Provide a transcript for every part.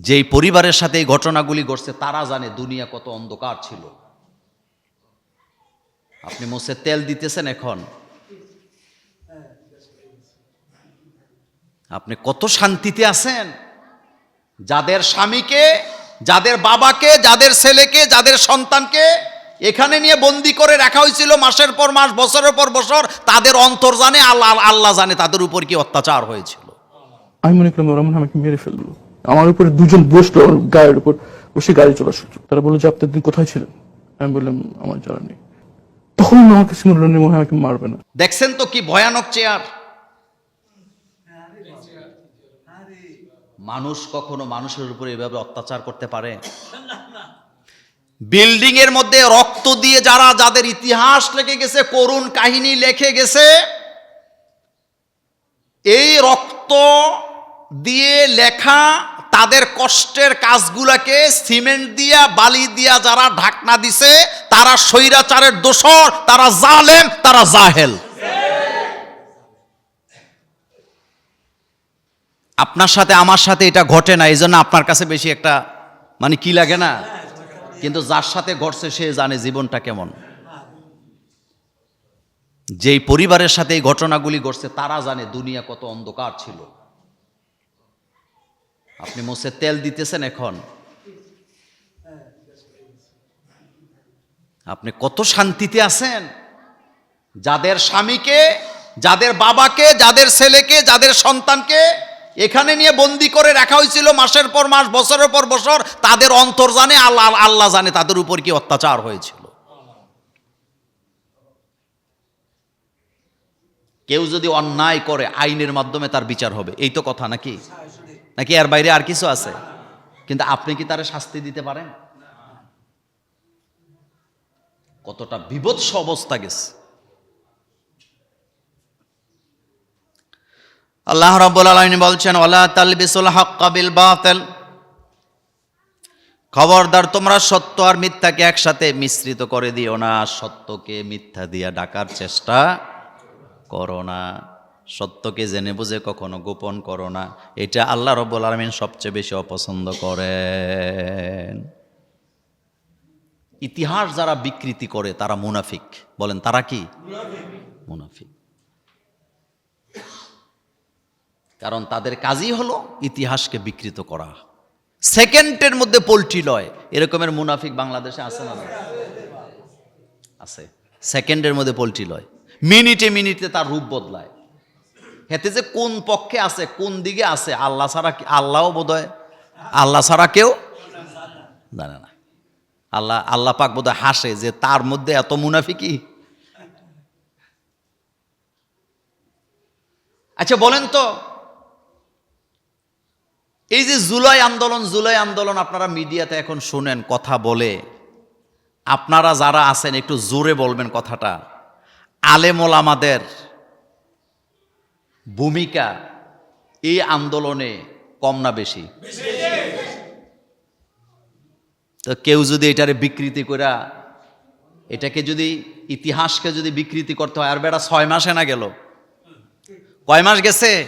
যেই পরিবারের সাথে এই ঘটনাগুলি ঘটছে, তারা জানে দুনিয়া কত অন্ধকার ছিল। আপনি মোসে তেল দিতেছেন এখন। আপনি কত শান্তিতে আছেন। যাদের স্বামীকে, যাদের বাবাকে, যাদের ছেলেকে, যাদের সন্তানকে এখানে নিয়ে বন্দি করে রাখা হয়েছিল মাসের পর মাস, বছরের পর বছর, তাদের অন্তর জানে, আল্লাহ আল্লাহ জানে তাদের উপর কি অত্যাচার হয়েছিল। আমি মনে করলাম আমাকে মেরে ফেলল। আমার উপরে দুজন বসল আমার গায়ের উপর। বসে গাড়ি চলা শুরু তারা বলল যে, আপনি দিন কোথায় ছিলেন? আমি বললাম, আমার জানা নেই। তখন মনে মনে হয় আমাকে মারবে না। দেখছেন তো কি ভয়ানক চেয়ার? মানুষ কখনো মানুষের উপরে এভাবে অত্যাচার করতে পারে? বিল্ডিং এর মধ্যে রক্ত দিয়ে যারা, যাদের ইতিহাস লেগে গেছে, করুণ কাহিনী লেখে গেছে, এই রক্ত দিয়ে লেখা তাদের কষ্টের কাজগুলাকে সিমেন্ট দিয়া, বালি দিয়া যারা ঢাকনা দিছে, তারা স্বৈরাচারের দোসর তারা জালেম, তারা জাহেল। আপনার সাথে, আমার সাথে এটা ঘটে না এই জন্য আপনার কাছে বেশি একটা মানে কি লাগে না? কিন্তু যার সাথে ঘটছে, সে জানে জীবনটা কেমন। যেই পরিবারের সাথে এই ঘটনাগুলি ঘটছে, তারা জানে দুনিয়া কত অন্ধকার ছিল। আপনি মোসে তেল দিতেছেন এখন। আপনি কত শান্তিতে আছেন? যাদের স্বামীকে, যাদের বাবাকে, যাদের ছেলেকে, যাদের সন্তানকে এখানে নিয়ে বন্দি করে রাখা হয়েছিল মাসের পর মাস, বছরের পর বছর, তাদের অন্তর জানে আল্লাহ আল্লাহ জানে তাদের উপর কি অত্যাচার হয়েছিল। কেউ যদি অন্যায় করে, আইনের মাধ্যমে তার বিচার হবে, এই তো কথা নাকি? নাকি এর বাইরে আর কিছু আছে? কিন্তু আপনি কি তারে শাস্তি দিতে পারেন? কতটা বিভৎস অবস্থা গেছে। আল্লাহ রাব্বুল আলামিন বলছেন, ওয়ালা তালবিসুল হাক্কা বিল বাতিল। খবরদার, তোমরা সত্য আর মিথ্যাকে একসাথে মিশ্রিত করে দিও না। সত্যকে মিথ্যা দিয়া ডাকার চেষ্টা করো না। সত্যকে জেনে বুঝে কখনো গোপন করো না। এটা আল্লাহ রব্বুল আলমিন সবচেয়ে বেশি অপছন্দ করেন। ইতিহাস যারা বিকৃতি করে, তারা মুনাফিক। বলেন, তারা কি? মুনাফিক। কারণ তাদের কাজই হলো ইতিহাসকে বিকৃত করা। সেকেন্ডের মধ্যে পোলট্রি লয়। এরকমের মুনাফিক বাংলাদেশে আছে না আছে। সেকেন্ডের মধ্যে পোলট্রি লয়। মিনিটে মিনিটে তার রূপ বদলায়। হেতে যে কোন পক্ষে আছে, কোন দিকে আছে, আল্লাহ ছাড়া আল্লাহও বোধ আল্লাহ ছাড়া কেউ? জানে না। আল্লাহ আল্লাহ পাক বোধ হাসে যে তার মধ্যে এত মুনাফিকি। আচ্ছা বলেন তো, এই যে জুলাই আন্দোলন জুলাই আন্দোলন আপনারা মিডিয়াতে এখন শুনেন, কথা বলে। আপনারা যারা আছেন, একটু জোরে বলবেন কথাটা। আলেমল আমাদের ভূমিকা এই আন্দোলনে কম না বেশি? তো কেউ যদি এটারে বিকৃতি করা এটাকে যদি ইতিহাসকে যদি বিকৃতি করতে হয়, আর বেটা ছয় মাসে না গেল? কয় মাস গেছে?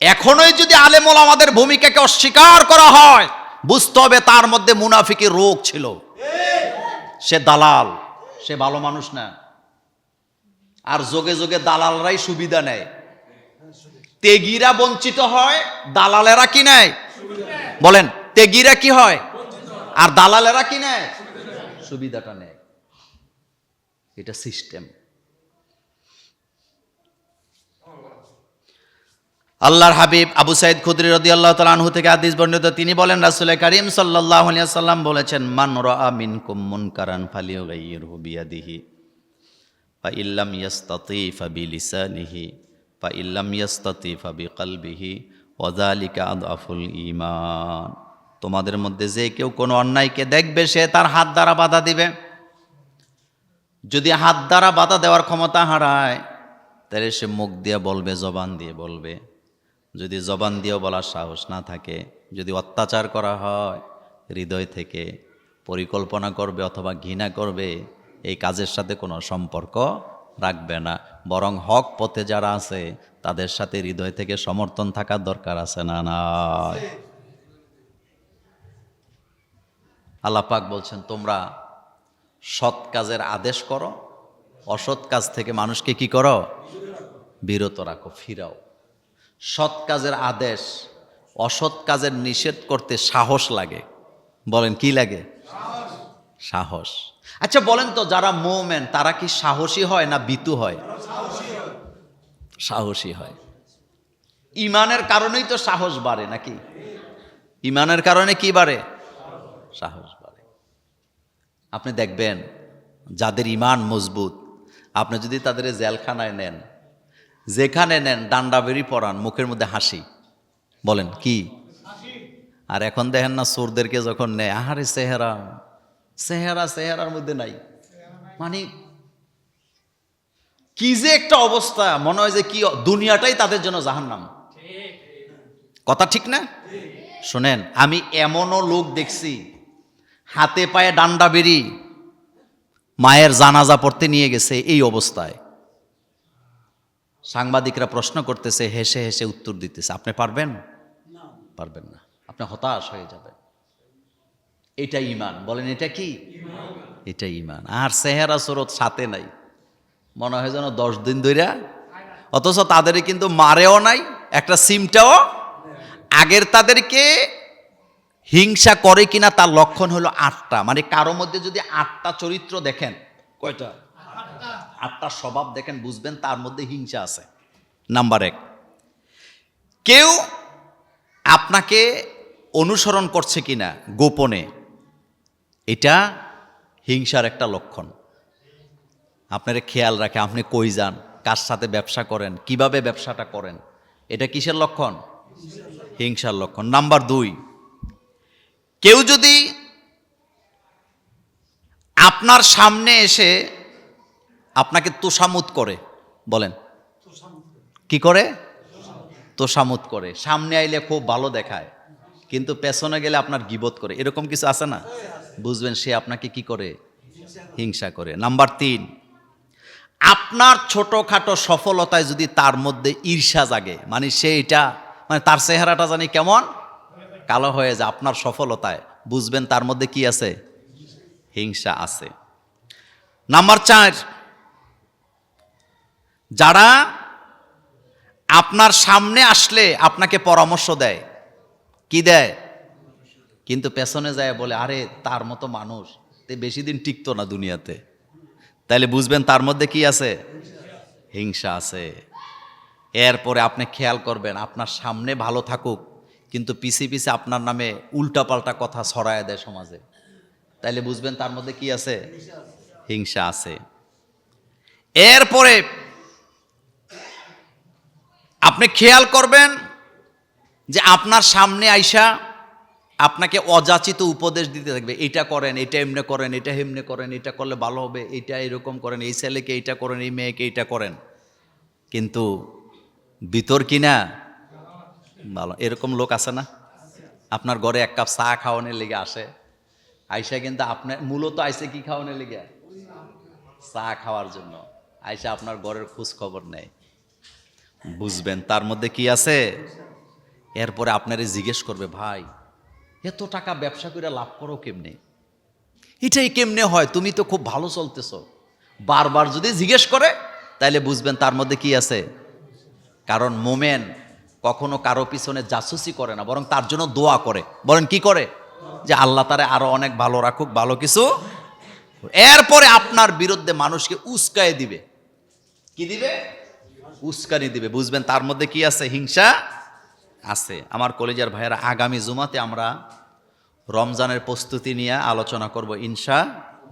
এখনোই যদি আলেমল আমাদের ভূমিকাকে অস্বীকার করা হয়, বুঝতে হবে তার মধ্যে মুনাফিকের রোগ ছিল। সে দালাল, সে ভালো মানুষ না। আর যোগে যোগে দালালরাই সুবিধা নেয়। তেগিরা বঞ্চিত হয়, দালালেরা কি নেয়? বলেন, তেগিরা কি হয়? আর দালালেরা কি নেয়? সুবিধাটা নেয়। এটা সিস্টেম। আল্লাহর হাবিব আবু সাইদ খুদরি রদি আল্লাহ তালহু থেকে আদিস বর্ণিত, তিনি বলেন, রাসুল করিম সাল্লাহ সাল্লাম বলেছেন, মান রা মিন কুমুন কারান ফালিও গাইয়ুরহু বিয়াদিহি, ফা ইল্লাম ইয়াস্তাতি ফা বিলিসানিহি। ফা ইল্লাম ইয়াস্তাতি ফা বিকলবিহি ওয়াযালিকা আদআফুল ঈমান। তোমাদের মধ্যে যে কেউ কোনো অন্যায়কে দেখবে, সে তার হাত দ্বারা বাধা দিবে। যদি হাত দ্বারা বাধা দেওয়ার ক্ষমতা হারায়, তাহলে সে মুখ দিয়ে বলবে, জবান দিয়ে বলবে। যদি জবান দিয়েও বলার সাহস না থাকে, যদি অত্যাচার করা হয়, হৃদয় থেকে পরিকল্পনা করবে অথবা ঘৃণা করবে, এই কাজের সাথে কোনো সম্পর্ক রাখবে না। বরং হক পথে যারা আছে, তাদের সাথে হৃদয় থেকে সমর্থন থাকার দরকার আছে না না। আল্লাহ পাক বলছেন, তোমরা সৎ কাজের আদেশ করো, অসৎ কাজ থেকে মানুষকে কি করো? বিরত রাখো, ফিরাও। সৎ কাজের আদেশ, অসৎ কাজের নিষেধ করতে সাহস লাগে। বলেন, কি লাগে? সাহস। আচ্ছা বলেন তো যারা মোমেন তারা কি সাহসী হয় না বিতু হয়? সাহসী হয়। ইমানের কারণেই তো সাহস বাড়ে নাকি? ইমানের কারণে কি বাড়ে? সাহস বাড়ে। আপনি দেখবেন যাদের ইমান মজবুত আপনি যদি তাদের জেলখানায় নেন যেখানে নেন ডান্ডা বেরি পরান মুখের মধ্যে হাসি। বলেন কি? আর এখন দেখেন না চোরদেরকে যখন নেয় আহারে চেহারা। চেহারা, চেহারার মধ্যে নাই। মানে কি যে একটা অবস্থা, মনে হয় যে কি দুনিয়াটাই তাদের জন্য জাহান্নাম। কথা ঠিক না? শোনেন, আমি এমনও লোক দেখছি, হাতে পায়ে ডান্ডা বেরি, মায়ের জানাজা পড়তে নিয়ে গেছে এই অবস্থায়। সাংবাদিকরা প্রশ্ন করতেছে, হেসে হেসে উত্তর দিতেছে। আপনি পারবেন? পারবেন না। আপনি হতাশ হয়ে যাবেন। এটা ইমান বলেন এটা কি? এটা ইমান আর সেহেরা স্রোত সাথে নাই। মনে হয় যেন দশ দিন ধইরা। অথচ তাদের কিন্তু মারেও নাই একটা সিমটাও। আগের তাদেরকে হিংসা করে কিনা তার লক্ষণ হলো আটটা। মানে কারও মধ্যে যদি আটটা চরিত্র দেখেন কয়টা? আটটা স্বভাব দেখেন বুঝবেন তার মধ্যে হিংসা আছে। নাম্বার এক। কেউ আপনাকে অনুসরণ করছে কিনা গোপনে এটা হিংসার একটা লক্ষণ। আপনারা খেয়াল রাখে আপনি কই যান, কার সাথে ব্যবসা করেন, কীভাবে ব্যবসাটা করেন, এটা কিসের লক্ষণ? হিংসার লক্ষণ। নাম্বার দুই, কেউ যদি আপনার সামনে এসে আপনাকে তোষামুত করে, বলেন। কি করে? তোষামুত করে। সামনে আইলে খুব ভালো দেখায়, কিন্তু পেছনে গেলে আপনার গিবত করে। এরকম কিছু আছে না? বুঝবেন সে আপনাকে কি করে? হিংসা করে। নাম্বার তিন, আপনার ছোটোখাটো সফলতায় যদি তার মধ্যে ঈর্ষা জাগে মানে সে এটা মানে তার চেহারাটা জানি কেমন? কালো হয়ে যায়, আপনার সফলতায়। বুঝবেন তার মধ্যে কি আছে? হিংসা আছে। নাম্বার চার, যারা আপনার সামনে আসলে আপনাকে পরামর্শ দেয়, কি দেয়? কিন্তু পেছনে যায় বলে, আরে, তার মতো মানুষ, তে বেশি দিন টিকতো না দুনিয়াতে। তাইলে বুঝবেন তার মধ্যে কি আছে? হিংসা আছে। এরপরে আপনি খেয়াল করবেন, আপনার সামনে ভালো থাকুক, কিন্তু পিছে পিছে আপনার নামে উল্টাপাল্টা কথা ছড়ায় দেয় সমাজে। তাইলে বুঝবেন তার মধ্যে কি আছে? হিংসা আছে। এরপরে আপনি খেয়াল করবেন যে আপনার সামনে আইসা আপনাকে অযাচিত উপদেশ দিতে থাকবে, এটা করেন, এটা এমনি করেন, এটা হেমনে করেন, এটা করলে ভালো হবে, এটা এরকম করেন, এই ছেলেকে এইটা করেন, এই মেয়েকে এইটা করেন। কিন্তু ভিতর কিনা ভালো, এরকম লোক আছে না? আপনার ঘরে এক কাপ চা খাওয়ানোর লেগে আসে, আইসা কিন্তু আপনার, মূলত আইসে কি খাওয়ানোর লেগে? চা খাওয়ার জন্য। আইসা আপনার ঘরের খবর নেয়। বুঝবেন, তার মধ্যে কি আছে? এরপরে আপনারে জিজ্ঞেস করবে, ভাই এত টাকা ব্যবসা করে লাভ করো কেমনে? এটাই কেমনে হয়? তুমি তো খুব ভালো চলতেছ। বারবার যদি জিজ্ঞেস করে, তাইলে বুঝবেন তার মধ্যে কি আছে। কারণ মোমেন কখনো কারও পিছনে জাসুসি করে না, বরং তার জন্য দোয়া করে। বলেন, কি করে? যে আল্লাহ তারে আরও অনেক ভালো রাখুক, ভালো কিছু। এরপরে আপনার বিরুদ্ধে মানুষকে উস্কায় দিবে। কি দিবে? উস্কানি দিবে। বুঝবেন তার মধ্যে কি আছে? হিংসা? আছে। আমার কলেজের ভাইয়েরা আগামী জুমাতে আমরা রমজানের প্রস্তুতি নিয়ে আলোচনা করব ইনশা